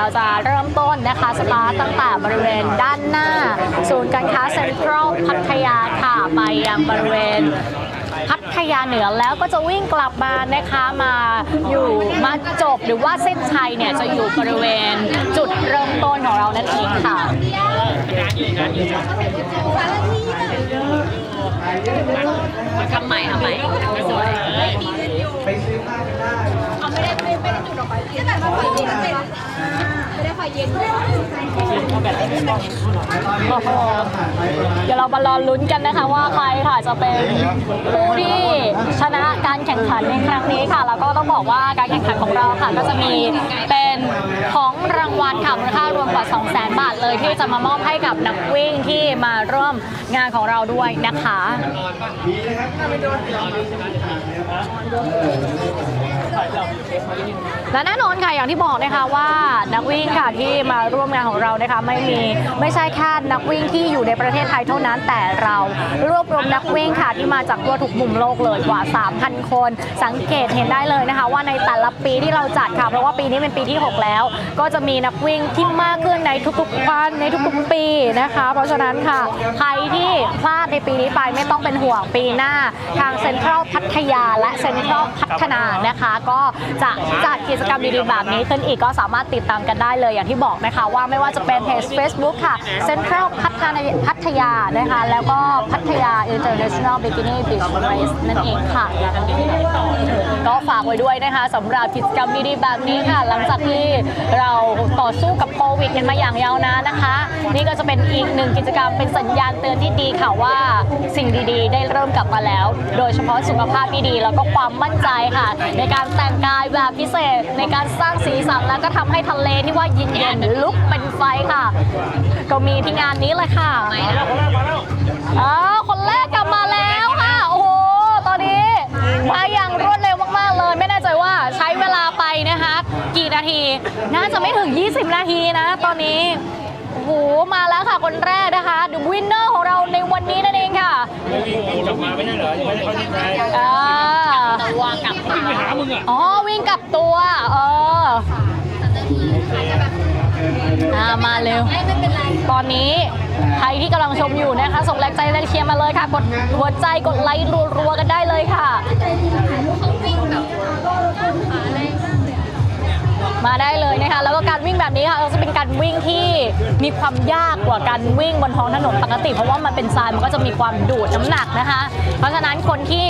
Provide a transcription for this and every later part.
เราจะเริ่มต้นนะคะสตาร์ตตั้งแต่บริเวณด้านหน้า ศูนย์การค้าเซ็นทรัลพัทยาค่ะ ไปยังบริเวณพัทยาเหนือแล้วก็จะวิ่งกลับมานะคะมาอยู่มาจบหรือว่าเส้นชัยเนี่ยจะอยู่บริเวณจุดเริ่มต้นของเรานั่นเองค่ะทำใหม่ทำใหม่สวยเอาไม่ได้ไม่ไม่ได้จุดออกไป โอ้โหเดี๋ยวเรามารอลุ้นกันนะคะว่าใครค่ะจะเป็นผู้ที่ชนะการแข่งขันในครั้งนี้ค่ะแล้วก็ต้องบอกว่าการแข่งขันของเราค่ะ ก็จะมีเป็นของรางวัลค่ะมูลค่ารวมกว่า 2 0 0 0 0 0 บาทเลยที่จะมามอบให้กับนักวิ่งที่มาร่วมงานของเราด้วยนะคะ และแน่นอนค่ะอย่างที่บอกนะคะว่านักวิ่งค่ะที่มาร่วมงานของเรานะคะไม่มีไม่ใช่แค่นักวิ่งที่อยู่ในประเทศไทยเท่านั้นแต่เรารวบรวมนักวิ่งค่ะที่มาจากทั่วทุกมุมโลกเลยกว่า 3,000 คน สังเกตเห็นได้เลยนะคะ ว่าในแต่ละปีที่เราจัดค่ะเพราะว่าปีนี้เป็นปีที่ 6 แล้ว ก็จะมีนักวิ่งที่มากขึ้นในทุกๆวันในทุกๆปีนะคะ เพราะฉะนั้นค่ะใครที่พลาดในปีนี้ไปไม่ต้องเป็นห่วงปีหน้า ทางเซ็นทรัลพัทยาและเซ็นทรัลพัฒนานะคะ ก็จะจัดกิจกรรมดีๆแบบนี้ขึ้นอีกก็สามารถติดตามกันได้เลยอย่างที่บอกนะคะ ว่าไม่ว่าจะเป็นเพจ Facebook ค่ะเซ็นทรัลพัฒนาพัทยานะคะ แล้วก็พัทยา International Bikini Beach Race นั่นเองค่ะ ก็ฝากไว้ด้วยนะคะสำหรับกิจกรรมดีๆแบบนี้ค่ะ หลังจากที่เราต่อสู้กับโควิดกันมาอย่างยาวนานนะคะ นี่ก็จะเป็นอีกหนึ่งกิจกรรมเป็นสัญญาณเตือนที่ดีค่ะว่าสิ่งดีๆ ได้เริ่มกลับมาแล้ว โดยเฉพาะสุขภาพที่ดีแล้วก็ความมั่นใจค่ะ ในการแต่งกายแบบพิเศษในการสร้างสีสันแล้วก็ทำให้ทะเลที่ว่าเย็นๆลุกเป็นไฟค่ะ ก็มีที่งานนี้เลยค่ะอ้าวคนแรกกลับมาแล้วค่ะ โอ้โห ตอนนี้มาอย่างรวดเร็วมากๆเลย ไม่แน่ใจว่าใช้เวลาไปนะคะ กี่นาที น่าจะไม่ถึง 20 นาทีนะ ตอนนี้ โอ้โห มาแล้วค่ะคนแรกนะคะ The winner ของเราในวันนี้นั่นเองค่ะกลับมาไม่ได้เหรอยังไม่ได้เข้าที่ไทย อ่า ตัวกลับวิ่งไปหามึงอะอ๋อวิ่งกลับตัว เอออ่ามาเร็ว ตอนนี้ใครที่กำลังชมอยู่นะคะ ส่งแรงใจแรงเชียร์มาเลยค่ะ กดหัวใจกดไลค์รัวๆกันได้เลยค่ะเขาวิ่งแบบขาแรงมากเลยอะ มาได้เลยนะคะแล้วก็การวิ่งแบบนี้ค่ะเราจะเป็นการวิ่งที่มีความยากกว่าการวิ่งบนท้องถนนปกติ เพราะว่ามันเป็นทรายมันก็จะมีความดูดน้ำหนักนะคะ เพราะฉะนั้นคนที่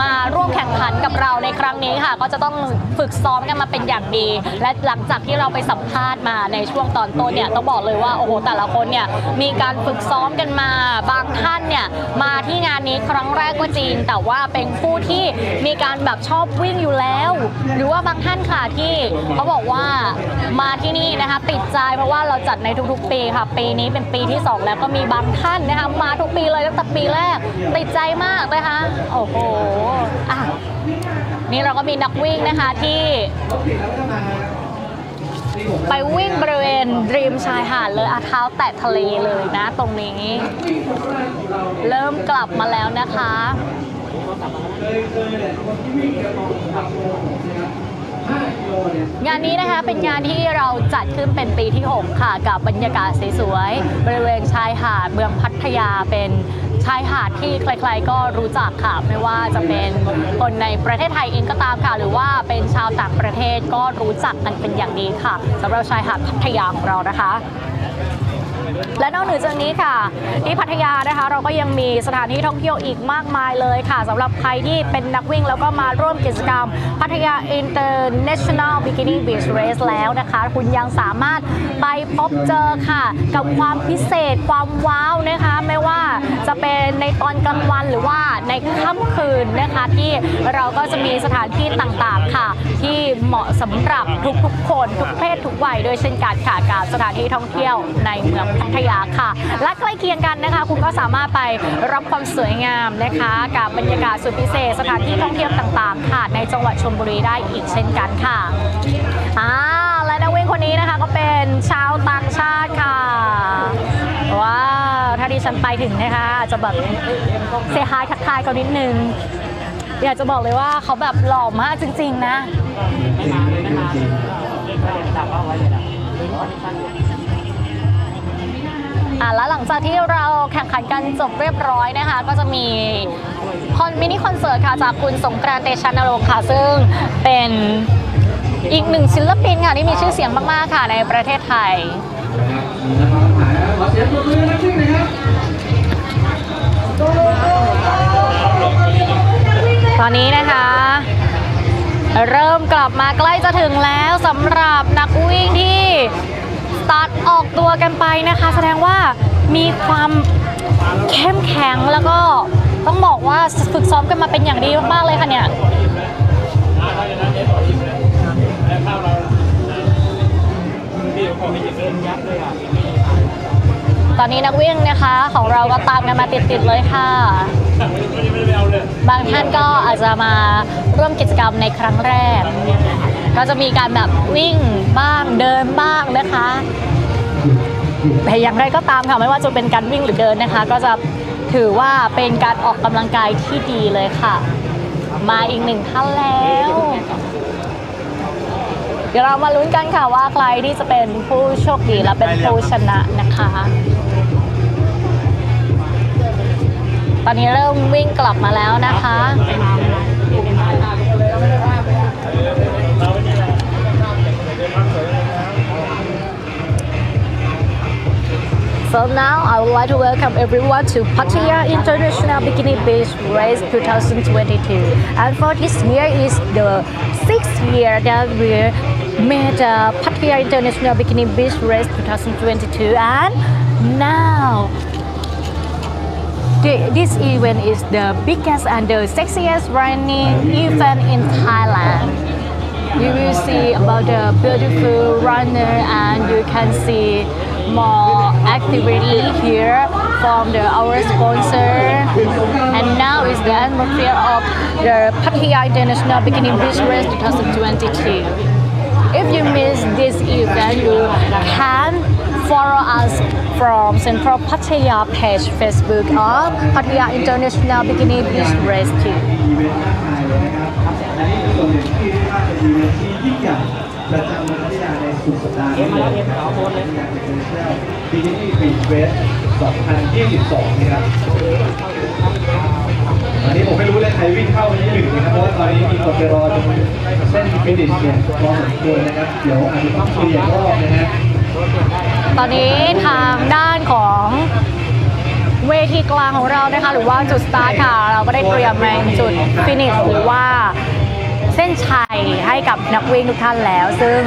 มาร่วมแข่งขันกับเราในครั้งนี้ค่ะ ก็จะต้องฝึกซ้อมกันมาเป็นอย่างดี และหลังจากที่เราไปสัมภาษณ์มาในช่วงตอนต้นเนี่ยต้องบอกเลยว่าโอ้โหแต่ละคนเนี่ยมีการฝึกซ้อมกันมาบางท่านเนี่ยมาที่งานนี้ครั้งแรกก็จริง แต่ว่าเป็นผู้ที่มีการแบบชอบวิ่งอยู่แล้ว หรือว่าบางท่านค่ะที่เขาบอกว่ามาที่นี่นะคะติดใจเพราะว่าเราจัดในทุกๆ ปีค่ะ ปีนี้เป็นปีที่ 2 แล้วก็มีบางท่านนะคะมาทุกปีเลยตั้งแต่ปีแรกติดใจมากนะคะโอ้โหอะนี่เราก็มีนักวิ่งนะคะที่ไปวิ่งบริเวณริมชายหาดเลยอาเท้าแตะทะเลเลยนะตรงนี้ เริ่มกลับมาแล้วนะคะ งานนี้นะคะเป็นงานที่เราจัดขึ้นเป็นปีที่ 6 ค่ะ กับบรรยากาศสวยๆบริเวณชายหาดเมืองพัทยาเป็นชายหาดที่ใครๆก็รู้จักค่ะ ไม่ว่าจะเป็นคนในประเทศไทยเองก็ตามค่ะ หรือว่าเป็นชาวต่างประเทศก็รู้จักกันเป็นอย่างดีค่ะสำหรับชายหาดพัทยาของเรานะคะ และนอกเหนือจากนี้ค่ะ ที่พัทยานะคะ เราก็ยังมีสถานที่ท่องเที่ยวอีกมากมายเลยค่ะสำหรับใครที่เป็นนักวิ่งแล้วก็มาร่วมกิจกรรม พัทยา International Bikini Beach Race แล้วนะคะ คุณยังสามารถไปพบเจอค่ะ กับความพิเศษความว้าวนะคะ ไม่ว่าจะเป็นในตอนกลางวันหรือว่าในค่ำคืนนะคะ ที่เราก็จะมีสถานที่ต่างๆค่ะ ที่เหมาะสำหรับทุกๆคนทุกเพศทุกวัยโดยเช่นกันค่ะกับสถานที่ท่องเที่ยวในเมืองพัทยาค่ะ และใกล้เคียงกันนะคะ คุณก็สามารถไปรับความสวยงามนะคะ กับบรรยากาศสุดพิเศษ สถานที่ท่องเที่ยวต่างๆ ค่ะ ในจังหวัดชลบุรีได้อีกเช่นกันค่ะอ่าและนักวิ่งคนนี้นะคะก็เป็นชาวต่างชาติค่ะว้าวถ้าดิฉันไปถึงนะคะอาจจะแบบเซฮายทักทายเขานิดนึงอยากจะบอกเลยว่าเขาแบบหล่อมากจริง ๆ นะ อะแล้วหลังจากที่เราแข่งขันกันจบเรียบร้อยนะคะ ก็จะมีคอนมินิคอนเสิร์ตค่ะจากคุณสงกรานต์เตชะนรงค์ค่ะ ซึ่งเป็นอีกหนึ่งศิลปินค่ะที่มีชื่อเสียงมาก ๆ ค่ะในประเทศไทยตอนนี้นะคะ เริ่มกลับมาใกล้จะถึงแล้วสำหรับนักวิ่งที่ สตาร์ทออกตัวกันไปนะคะ แสดงว่ามีความเข้มแข็งแล้วก็ต้องบอกว่าฝึกซ้อมกันมาเป็นอย่างดีมากๆเลยค่ะเนี่ยตอนนี้นักวิ่งนะคะของเราก็ตามกันมาติดๆเลยค่ะ บางท่านก็อาจจะมาร่วมกิจกรรมในครั้งแรก ก็จะมีการแบบวิ่งบ้างเดินบ้างนะคะแต่อย่างไรก็ตามค่ะไม่ว่าจะเป็นการวิ่งหรือเดินนะคะ ก็จะถือว่าเป็นการออกกำลังกายที่ดีเลยค่ะ มาอีกหนึ่งท่านแล้ว เดี๋ยวเรามาลุ้นกันค่ะว่าใครที่จะเป็นผู้โชคดีและเป็นผู้ชนะนะคะ ตอนนี้เริ่มวิ่งกลับมาแล้วนะคะ So now I would like to welcome everyone to Pattaya International Bikini Beach Race 2022. And for this year is the sixth year that we made uh, Pattaya International Bikini Beach Race 2022. And now the, this event is the biggest and the sexiest running event in Thailand. You will see about the beautiful runner and you can see more activity here from the our sponsor. And now is the atmosphere of the Pattaya International Bikini Beach Race 2022. If you miss this event, you can follow us from Central Pattaya page Facebook of Pattaya International Bikini Beach Race 2 สุดสัปดาห์นี้เลยนะครับบิกินี่บีชเวส2022นะครับตอนนี้ผมไม่รู้เลยใครวิ่งเข้าที่หนึ่งนะครับ เพราะว่าตอนนี้มีคนไปรอตรงเส้นฟินิชเนี่ยรอสมควรนะครับ เดี๋ยวอาจจะต้องเปลี่ยนรอบนะฮะตอนนี้ทางด้านของเวทีกลางของเรานะคะหรือว่าจุดสตาร์ทค่ะ เราก็ได้เตรียมในจุดฟินิชหรือว่า เส้นชัยให้กับนักวิ่งทุกท่านแล้ว ซึ่ง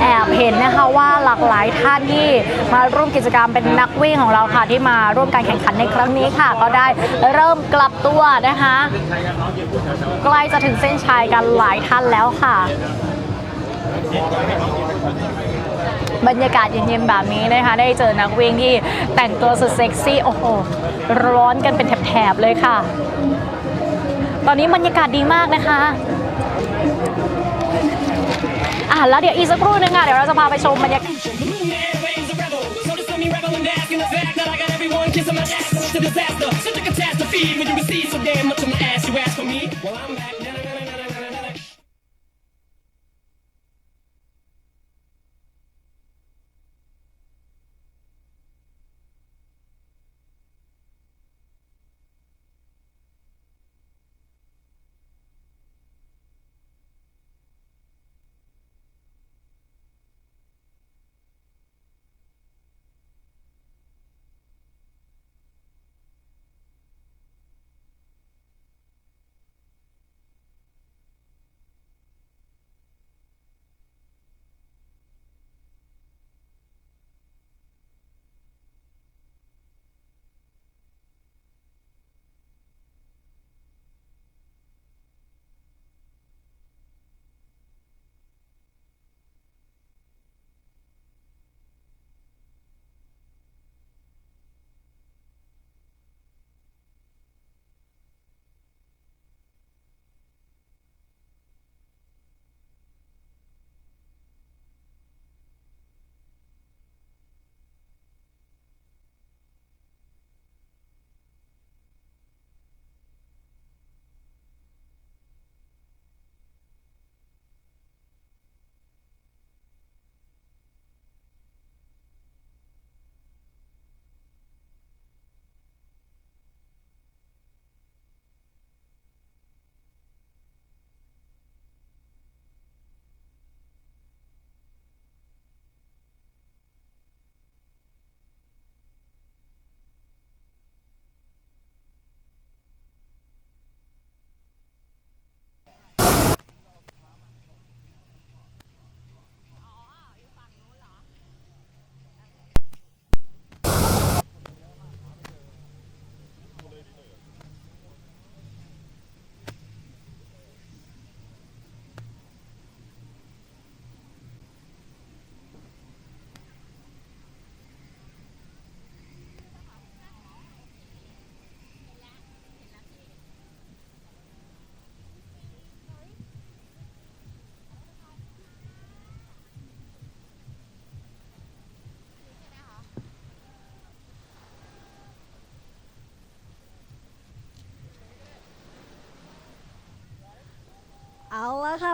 แอบเห็นนะคะว่าหลากหลายท่านที่มาร่วมกิจกรรมเป็นนักวิ่งของเราค่ะที่มาร่วมการแข่งขันในครั้งนี้ค่ะ ก็ได้เริ่มกลับตัวนะคะใกล้จะถึงเส้นชัยกันหลายท่านแล้วค่ะ บรรยากาศเย็นๆแบบนี้นะคะ ได้เจอนักวิ่งที่แต่งตัวสุดเซ็กซี่ โอ้โห ร้อนกันเป็นแถบๆเลยค่ะ ตอนนี้บรรยากาศดีมากนะคะอะ แล้วเดี๋ยวอีกสักครู่นึงค่ะเดี๋ยวเราจะพาไปชมบรรยากาศ Airwaves a rebel, so just let me rebel and ask in the fact that I got everyone kissing my ass. It's a disaster, such a catastrophe when you receive so damn much of my ass. You ask for me, well I'm back.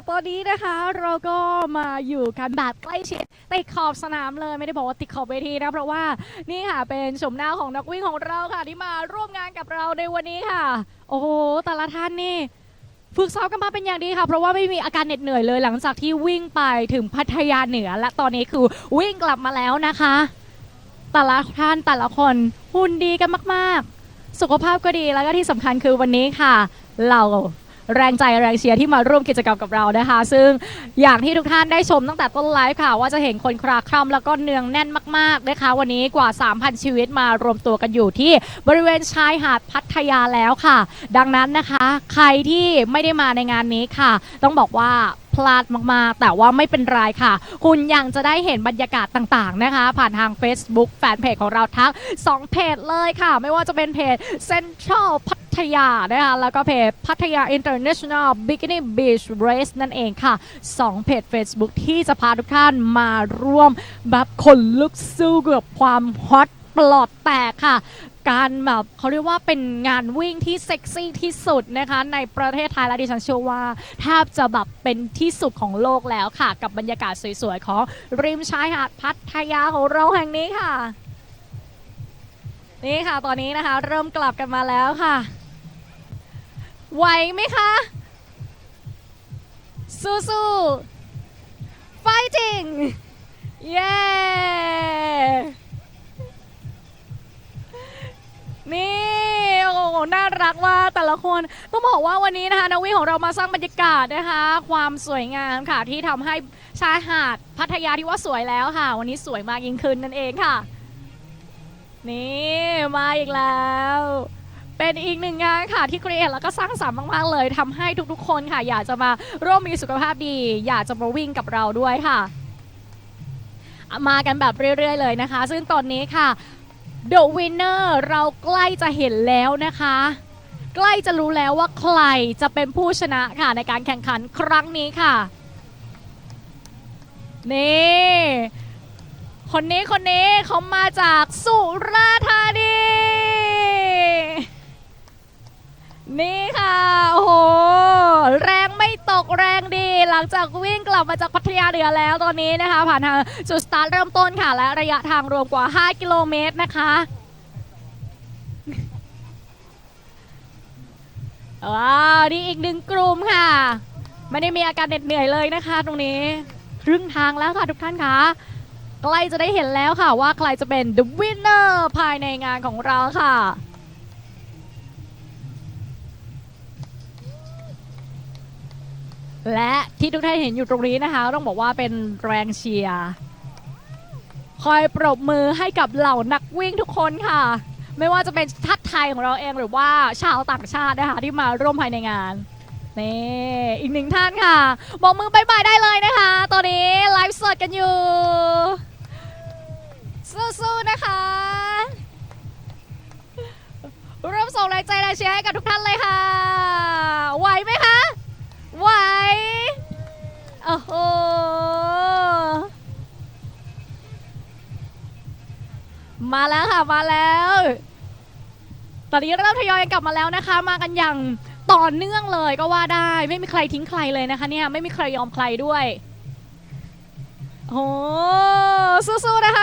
ตอนนี้นะคะเราก็มาอยู่กันแบบใกล้ชิดติดขอบสนามเลยไม่ได้บอกว่าติดขอบเวทีนะเพราะว่านี่ค่ะเป็นชมหน้าของนักวิ่งของเราค่ะที่มาร่วมงานกับเราในวันนี้ค่ะ โอ้โหแต่ละท่านนี่ฝึกซ้อมกันมาเป็นอย่างดีค่ะ เพราะว่าไม่มีอาการเหน็ดเหนื่อยเลย หลังจากที่วิ่งไปถึงพัทยาเหนือ และตอนนี้คือวิ่งกลับมาแล้วนะคะ แต่ละท่านแต่ละคนหุ่นดีกันมาก ๆ สุขภาพก็ดีแล้วก็ที่สำคัญคือวันนี้ค่ะ เรา แรงใจแรงเชียร์ที่มาร่วมกิจกรรมกับเรานะคะ ซึ่งอย่างที่ทุกท่านได้ชมตั้งแต่ต้นไลฟ์ค่ะ ว่าจะเห็นคนคราคร่ำแล้วก็เนืองแน่นมากๆนะคะ วันนี้กว่า 3,000 ชีวิตมารวมตัวกันอยู่ที่บริเวณชายหาดพัทยาแล้วค่ะ ดังนั้นนะคะ ใครที่ไม่ได้มาในงานนี้ค่ะ ต้องบอกว่า พลาดมากๆ แต่ว่าไม่เป็นไรค่ะ คุณยังจะได้เห็นบรรยากาศต่างๆนะคะ ผ่านทาง Facebook แฟนเพจของเราทั้ง2เพจเลยค่ะ ไม่ว่าจะเป็นเพจ Central พัทยานะคะแล้วก็เพจพัทยา International Bikini Beach Race นั่นเองค่ะ 2 เพจ Facebook ที่จะพาทุกท่านมาร่วมแบบคนลุกสู้กับความฮอตปลอดแตกค่ะ การแบบเขาเรียกว่าเป็นงานวิ่งที่เซ็กซี่ที่สุดนะคะ ในประเทศไทยและดิฉันเชื่อว่าแทบจะแบบเป็นที่สุดของโลกแล้วค่ะ กับบรรยากาศสวยๆ ของริมชายหาดพัทยาของเราแห่งนี้ค่ะ นี่ค่ะตอนนี้นะคะ เริ่มกลับกันมาแล้วค่ะ ไหวไหมคะสู้ๆ fighting เนี่โอ้โหน่ารักว่าแต่ละคนต้องบอกว่าวันนี้นะคะนักวิ่งของเรามาสร้างบรรยากาศนะคะ ความสวยงามค่ะที่ทำให้ชายหาดพัทยาที่ว่าสวยแล้วค่ะ วันนี้สวยมากยิ่งขึ้นนั่นเองค่ะ นี่มาอีกแล้ว เป็นอีกหนึ่งงานค่ะที่ครีเอทแล้วก็สร้างสรรค์มากๆเลยทำให้ทุกๆ คนค่ะ อยากจะมาร่วมมีสุขภาพดี อยากจะมาวิ่งกับเราด้วยค่ะ มากันแบบเรื่อย ๆ เลยนะคะ ซึ่งตอนนี้ค่ะ The Winner เราใกล้จะเห็นแล้วนะคะ ใกล้จะรู้แล้วว่าใครจะเป็นผู้ชนะค่ะในการแข่งขันครั้งนี้ค่ะ นี่คนนี้คนนี้เขามาจากสุราษฎร์ธานี นี่ค่ะ โอ้โห แรงไม่ตก แรงดี หลังจากวิ่งกลับมาจากพัทยาเหนือแล้วตอนนี้นะคะ ผ่านทางจุดสตาร์ทเริ่มต้นค่ะ และระยะทางรวมกว่า 5 กิโลเมตรนะคะว้าวนี่อีกหนึ่งกลุ่มค่ะ ไม่ได้มีอาการเหน็ดเหนื่อยเลยนะคะ ตรงนี้ครึ่งทางแล้วค่ะทุกท่านคะใกล้จะได้เห็นแล้วค่ะว่าใครจะเป็น the winner ภายในงานของเราค่ะ และที่ทุกท่านเห็นอยู่ตรงนี้นะคะ ต้องบอกว่าเป็นแรงเชียร์คอยปรบมือให้กับเหล่านักวิ่งทุกคนค่ะ ไม่ว่าจะเป็นทัดไทยของเราเองหรือว่าชาวต่างชาตินะคะที่มาร่วมภายในงานนี่อีกหนึ่งท่านค่ะบอกมือบายบายได้เลยนะคะ ตอนนี้ไลฟ์สดกันอยู่ สู้ๆนะคะร่วมส่งแรงใจแรงเชียร์ให้กับทุกท่านเลยค่ะ ไหวไหมคะ ไหว โอ้โหมาแล้วค่ะมาแล้ว ตอนนี้เริ่มทยอยกลับมาแล้วนะคะ มากันอย่างต่อเนื่องเลยก็ว่าได้ ไม่มีใครทิ้งใครเลยนะคะ เนี่ยไม่มีใครยอมใครด้วยโอ้สู้ๆนะคะ